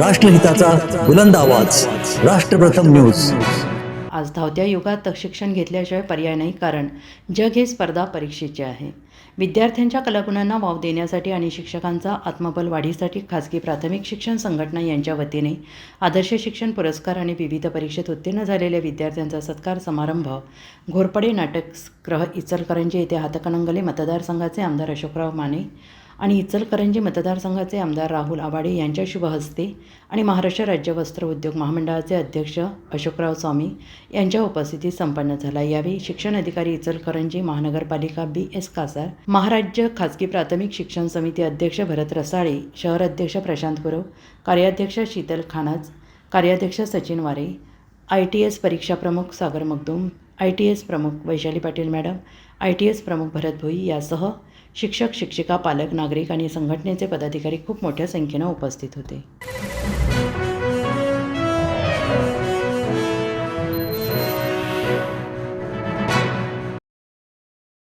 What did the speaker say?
राष्ट्रहिताचा बुलंद आवाज. राष्ट्रप्रथम न्यूज. आज धावत्या युगात शिक्षण घेतल्याशिवाय पर्याय नाही कारण जग हे स्पर्धा परीक्षेचे आहे. विद्यार्थ्यांच्या कलागुणांना वाव देण्यासाठी आणि शिक्षकांचा आत्मबल वाढीसाठी खाजगी प्राथमिक शिक्षण संघटना यांच्या वतीने आदर्श शिक्षण पुरस्कार आणि विविध परीक्षेत उत्तीर्ण झालेल्या विद्यार्थ्यांचा सत्कार समारंभ घोरपडे नाटक ग्रह इचलकरंजी येथे हातकणंगले मतदारसंघाचे आमदार अशोकराव माने आणि इचलकरंजी मतदारसंघाचे आमदार राहुल आवाडे यांच्या शुभ हस्ते आणि महाराष्ट्र राज्य वस्त्र उद्योग महामंडळाचे अध्यक्ष अशोकराव स्वामी यांच्या उपस्थितीत संपन्न झाला. यावेळी शिक्षण अधिकारी इचलकरंजी महानगरपालिका बी एस कासार महाराज्य खाजगी प्राथमिक शिक्षण समिती अध्यक्ष भरत रसाळे शहर अध्यक्ष प्रशांत गुरव कार्याध्यक्ष शीतल खानाज कार्याध्यक्ष सचिन वारे आय टी एस परीक्षा प्रमुख Sagar Magdum I T S प्रमुख Vaishali Patil madam I T S प्रमुख भरत भोई यासह शिक्षक शिक्षिका पालक नागरिक आणि संघटनेचे पदाधिकारी खूप मोठ्या संख्येनं उपस्थित होते.